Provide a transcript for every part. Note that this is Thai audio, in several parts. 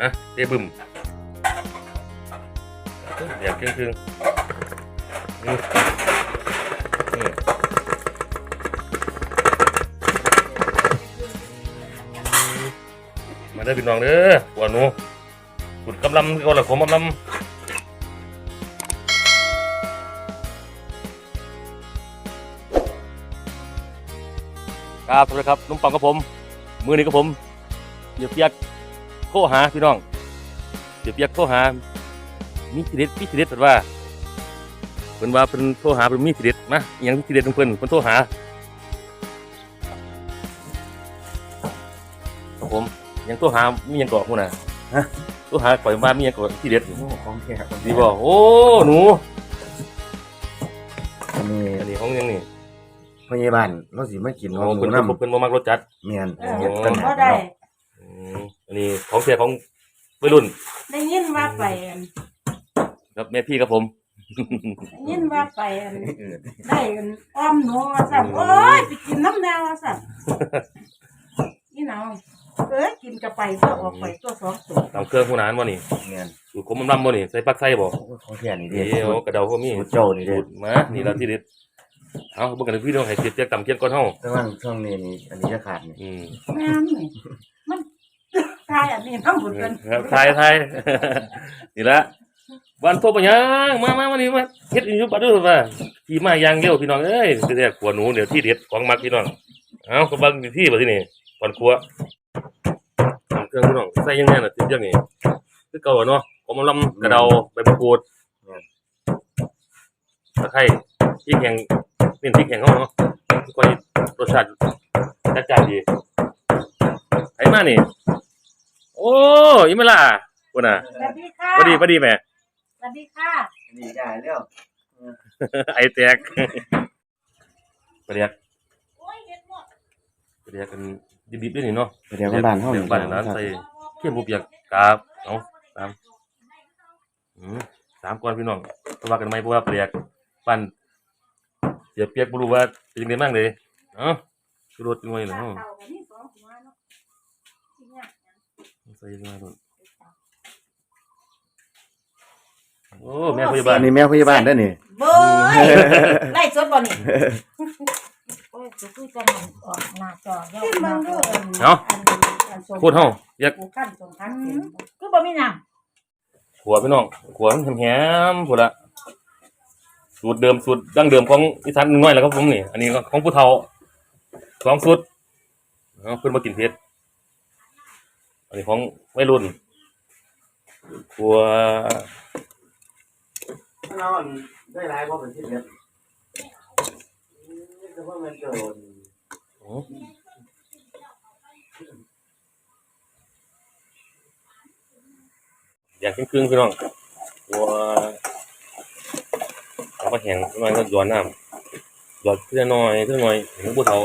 นะเตะบึมเดี๋ยวครึ่งครึ่งนี่นี่มาได้พี่น้องเด้อหัวหนูขุดกำลังก็ละผมกำลังครับสวัสดีครับนุ่มปังกับผม มือนี้กับผมเดี๋ยวเปียก โทรหาพี่น้องเดี๋ยวเปียกโทรหามีทีเด็ดมีทีเด็ดเพิ่นว่าเพิ่นว่าเพิ่นโทรหาเพิ่นมีทีเด็ดนะอหยังมีทีเด็ดของเพิ่นเพิ่นโทรหาครับผมยังโทรหามีหยังเกาะพุ่นน่ะฮะ โทรหาข่อยว่ามีหยังเกาะทีเด็ดโอ้ของแท้ของดีบ่โอ้หนู อันนี้อันนี้ของหยังนี่พยาบาลเราสิมากินโอ้ของหนูเพิ่นน้ำเพิ่นบ่มักรสจัดเมียนเออเฮ็ดกันก็ได้ อืม อันนี้ของแท้ของวัยรุ่นได้ยินว่าไปอันครับแม่พี่ครับผม ได้ยินว่าไปอันเออได้อันอ้อมหนูว่าสั่นโอ้ยไปกินน้ำแนวว่าสั่นนี่น้องเอ้ยกินกระไปตัวออกไปตัวสองตัวตามเครื่องผู้นานบ่นี่เมียนสูตรขมลำๆบ่นี่ใส่ปักไส้บ่โอ้ของแท้นี่เด้เดี๋ยวกระเดาก็มีสูตรเจ้านี่เด้สูตรมานี่เราที่เด็ดเอาเบิ่งกันพี่น้องให้เจ็บเจ็บต่ำเกียนก่อนเฮาแต่ว่าช่วงนี้นี่อันนี้จะขาดนี่อืมแม่นนี่มัน ทายอันนี้ทั้งหมดกันครับทายทายนี่ละวันโทรไปยังมามามานี่มาเฮ็ดอยู่บัดเด้อว่าขี่มาอย่างเร็วพี่น้องเอ้ยเดี๋ยวขวหนูเดี๋ยวที่เด็ดของมักพี่น้องเอาก็เบิ่งที่บ่ที่นี่ก่อนครัวเครื่องพี่น้องใส่ยังไงน่ะติดยังนี่คือเก่าอะเนาะขมลำกระเดาใบมะกรูดตะไคร้พริกแห้งนี่พริกแห้งเฮาเนาะก็รสชาติจัดจ้านดีไอ้มานี่โอ้ยมาล่ะพุ่นน่ะสวัสดีค่ะพอดีพอดีแม่สวัสดีค่ะอันนี้ได้แล้วไอแตกประเดี๋ยวโอ้ยเห็ดหมดประเดี๋ยวกันดิบๆด้วยนี่เนาะเดี๋ยวบ้านเฮาเดี๋ยวบ้านนั้นใส่เขี้ยมบุเปียกกาบเอาสามอืมสามก้อนพี่น้องเพราะว่ากันไหมเพราะว่าประเดี๋ยวปั้นเสียเปียกบ่รู้ว่าเป็นยังไงบ้างเลยเอ้าชูรสจังไว้เหรอเต่ากับนี่สองหัวเนาะที่เนี่ย ใส่ยังไงลูกโอ้แม่พยาบาลอันนี้แม่พยาบาลเด้อนี่ เบ้ยไล่สดบ่นี่โอ้ยจะคุยกันออกหน้าจอเนาะมาเด้อเนาะอันอันสมพูดเฮาอยากกูขั้นสมพันเป็นคือบ่มีน้ำขัวพี่น้องขัวแหมๆพุ่นละสูตรเดิมสูตรดั้งเดิมของอีสานน้อยแล้วครับผมนี่ อันนี้ของผู้เฒ่าสองสูตรเอาเพิ่นมากินเผ็ด อันนี้ของวัยรุ่นขัวเราได้หลายบ่เป็นที่เด็ดแต่ว่ามันเกินอย่างครึ่งๆพี่น้องขัวเอามาแห้งประมาณก็หยอนน้ำหยอดเพื่อน้อยเพื่อน้อยของผู้เฒ่า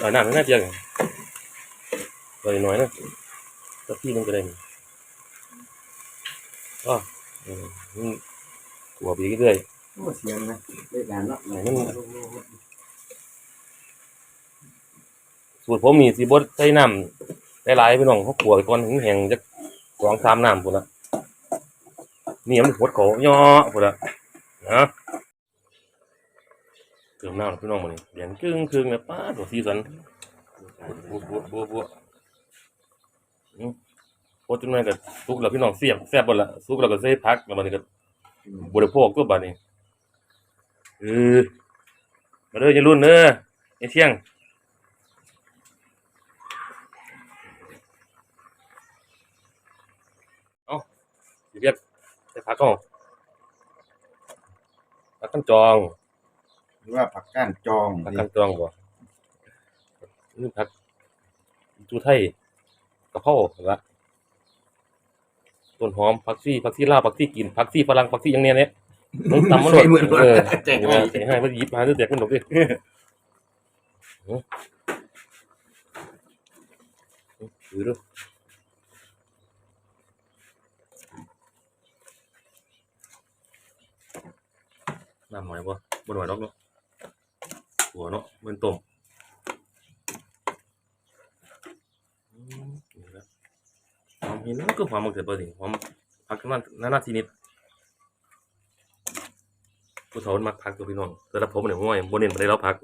เอาน้ำให้แม่เพียงหน่อยน้อยนะสักที่หนึงก็ได้นี่อ๋ออืมอืมขัวไปเรื่อยโอ้เสียงนะได้การเนาะสูตรผมนี่สิบดใส่น้ำหลายๆพี่น้องเขาขัวก่อนถึงแห้งจักสองสามน้ำพุ่นละนี่มันหดเขาย่อพุ่นละนะ เติมน้ำพี่น้องมานี่เดียนครึ่งครึ่งเลยป้าดตัวสีสันบัวบัวบัวบัวอืมโคตรจนแม่ก็สุกแล้วพี่น้องเสียบแซ่บหมดละสุกแล้วก็ใส่ผักแล้วมันก็บริโภคตัวบัดนี้เออมาเด้ออยารุ่นเด้อไอ้เที่ยงสิเรียกใส่ผักก็ผักกันจอง หรือว่าผักก้านจองผักกันจองบ่นี่ผักจูไทยกะเพราละต้นหอมผักชีผักชีลาวผักชีกินผักชีฝรั่งผักชีหยังเนี้ยเนี่ยต้องตำมันหมด เออแจกนี่ให้ว่าใจให้มันหยิบมาด้วยแตกมันดอกดิถือดูน้ำหน่อยบ่บ่หน่อยดอกเนาะ หัวเนาะมันต้มมนี่ครับหอมเห็นมันก็หอมมันเกิดประเดี๋ยวหอมพักกันมานนาทีนิดผู้สาวมักพักตัวพี่น้องแต่ละผมเนี่ยห้อยบนเน้นไปได้แล้วพัก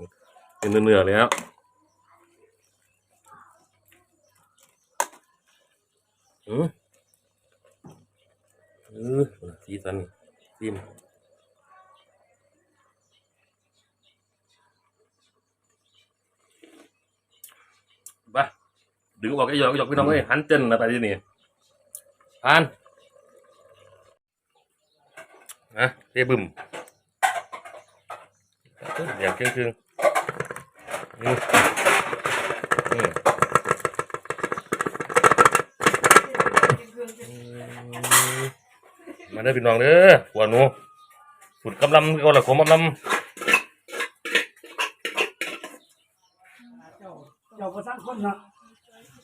เป็นเนื้อเลยแล้วอืมเออสีสันซิมบ้า ดึงออกไอ้หยอกไอ้หยอกพี่น้องเอ้ยหันเจนนะไปที่นี่ผ่านนะเทบึมอยากเครื่องเครื่องอืมอืมมาเด้พี่น้องเด้อหัวหนูสุดกำลังก็หละขมกำลัง เจ้าเจ้าก็สร้างคนเนาะ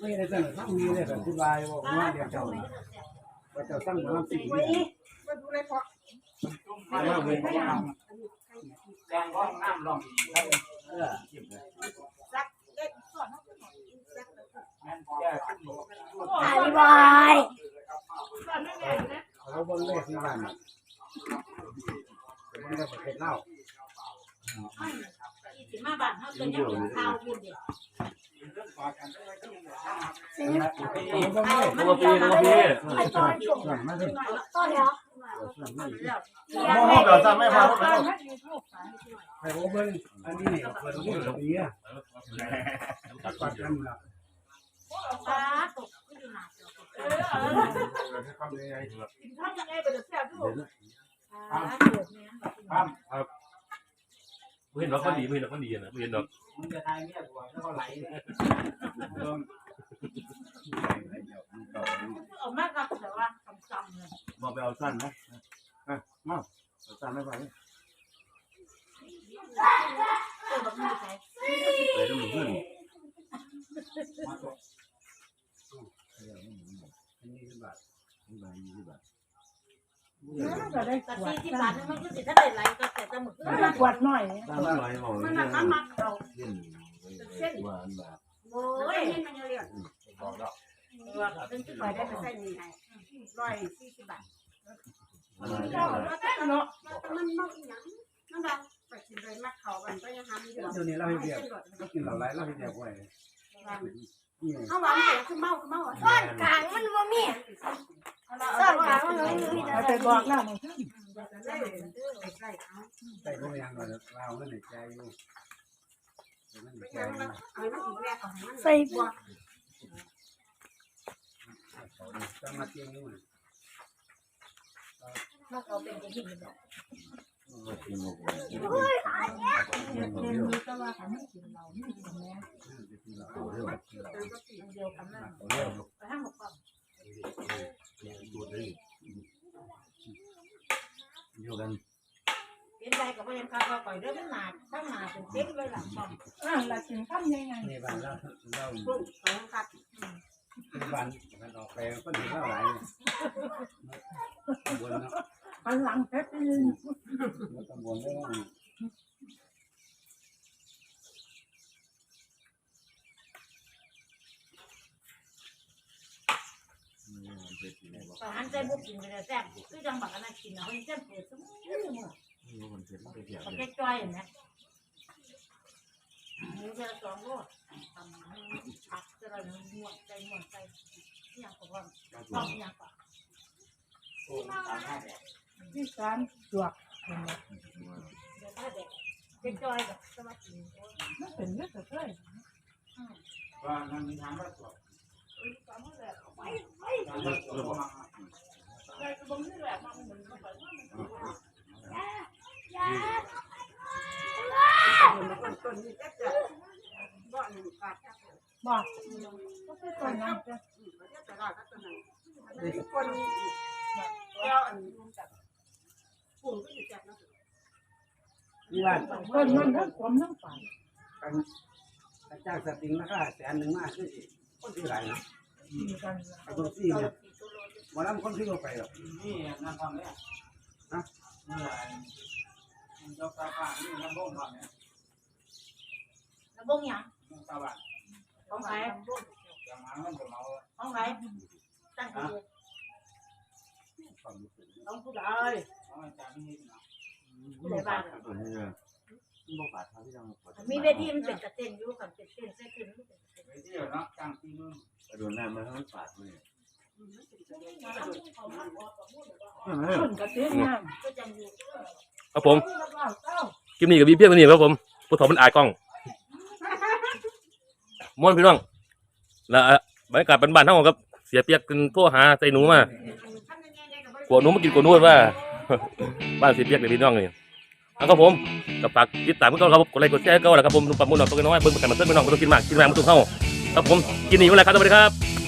ไม่ได้สร้างสร้งมีเลยแบบที่วายบอกว่าเดี๋ยวเจ้าว่าเจ้าสร้งมาสิ่งนี้มาดูเลยพอมาเล่าเว่าแดงร้องน้ำร้องเออซักเด็กสอนเขาซักแก่ขึ้นอธิบายสอนไม่ไงนะเขาเบิ่งเลขที่บ้านน่ะเบิ่งเลขประเทศเล่าสิมาบ้านเขาจะยังกินข้าวอยู่เดียว ตัวพี่ตัวพี่ไอ้ตอนจบส่วนมาสิตอนเนาะส่วนมาสิมองเดี๋ยวซ้ำไม่พอใครเบิ่งอันนี้เนี่ยเปิดรูปแบบนี้อะตัดปัดกันละปลาตกก็อยู่หนาเดียวเออทำยังไงกินข้าวยังไงไปเดี๋ยวแซ่บด้วยปลาเกิดเนี่ยครับ ไม่เห็นดอกก็ดีไม่เห็นดอกก็ดีนะไม่เห็นดอกมันจะทายเนี่ยหัวแล้วก็ไหลเบิ่งเอามากกับแต่ว่าจำๆเลยบอกไปเอาสั้นนะเอาสั่นไม่ไหวเออแบบนี้ใช่ไปต้องมือขึ้นมาตกอันนี้คือบาทก็ได้กวดที่บ้านมันก็สิถ้าได้ไหลก็ แต่จะหมึกมันกวดหน่อยตามอะไรบอกมันเรื่มัอนงมักเราเส้นเส้นหวานแบบโอ้ยมันเรียกบอกแล้วเป็นที่คอยได้ไปใส่นี่ให้ร้อยสี่สิบบาทอะไรก็เนาะมันมักอีหยังนั่นแหละไปกินเลยมักเขาบันก็ยังทำอยู่เดี๋ยวนี้เราให้เดียวก็กินเหล่าไรเราให้เดียวไว้เอาหวานเสียคือเมาคือเมาอะซ่อนกลางมันบ่มีซ่อนกลางมันบ่มีแต่ไปบอกแล้วมึง ใส่ใส่เอาใส่พวกยังเราเราไม่ในใจอยู่ไม่ในไปใจยังมันเอามันอีกแล้วเอามันใส่บัวจะมาเตียงนู่นมันเอาเป็นจะหินแบบกินหมดเรียนรู้ก็ว่าเขาไม่กินเราไม่กินแม่เดียวกันนั่นไปห้างหมกก่อนอยู่ กันเป็นใจกับพยังการเราปล่อยเรื่องหนาข้างหนาเป็นเต็มเลยหลังบอมอ่าเราถึงข้ามยังไงนี่บ้านเราเราปุ๊บสองกัดบ้านมันออกไปก็เห็นเราหลายบนเนาะอันหลังเพชรตำบลได้ว่า ตอนนั้นใจบุกกินไปเลยแซ่บคือจังบักอันนั้นกินนะเพิ่งเจ็บปวดสมองมันเสร็จไปเที่ยวเขาแค่จ้อยเห็นไหมหมูจะสองโลทำให้ผักจะได้ม้วนใจม้วนใจอย่างของว่าต้องอย่างก่อนที่สามจวกเห็นไหมเดี๋ยวถ้าเด็กเด็กจ้อยกับสมาธิมันเป็นเรื่องเกิดว่ามันมีทางรัดตัว บอกก็คือคนนั้นจะคนเจ้าอันนี้กับปุ่มก็อยู่จับนะนี่บ้านคนมันทั้งความทั้งฝ่ายกันจ้าสติงราคาแสนหนึ่งมากคือคนที่ไหน นะมีกันไอ้คนที่เนี่ยวันนั้นคนที่เราไปหรอกนี่นั่นทำเนี่ยนะนี่อะไรยกตาข้างนี่น้ำบ่งทำเนี่ยแล้วบงยังตาบ้านของใครยังหาเงินกับเราห้องไหนตั้งกี่เดือนความรู้สึกน้องผู้ใดเอามาจากนี่นะผู้ใดบ้างตัวนี้เลย บ่บาดเท่าที่เราปวดมีเวทีมันเป็นกระเต้นอยู่กับเป็นเต้นเส้นขึ้นไปเที่ยวเนาะจ้างที่นู่นโดนน้ำมันทั้งปาดเลยขึ้นกระเต้นงามก็จังอยู่ครับผมแล้วก็เต้าคลิปนี้กับพี่เพียงเท่านี้ครับผมผู้ถมมันอายกล้องม่วนพี่น้องแล้วอะบรรยากาศบ้านๆเท่ากับเสียเปียกกันโทรหาใส่หนูมากลัวหนูมากินกลัวหนูว่าบ้านเสียเปียกเลยพี่น้องนี่แนะครับผมกับฝากติดตามกเราครับกดไลค์กดแชร์ก็แล้วครับผมนุ่มปั๊มมุ่นหน่อยตัวน้อยเบิ้งประกันมาเติ้งพี่น้องไม่ต้องกินมากกินมากมันต้องเข้าครับผมกินหนีเมื่อไหรครับสวัสดีครับ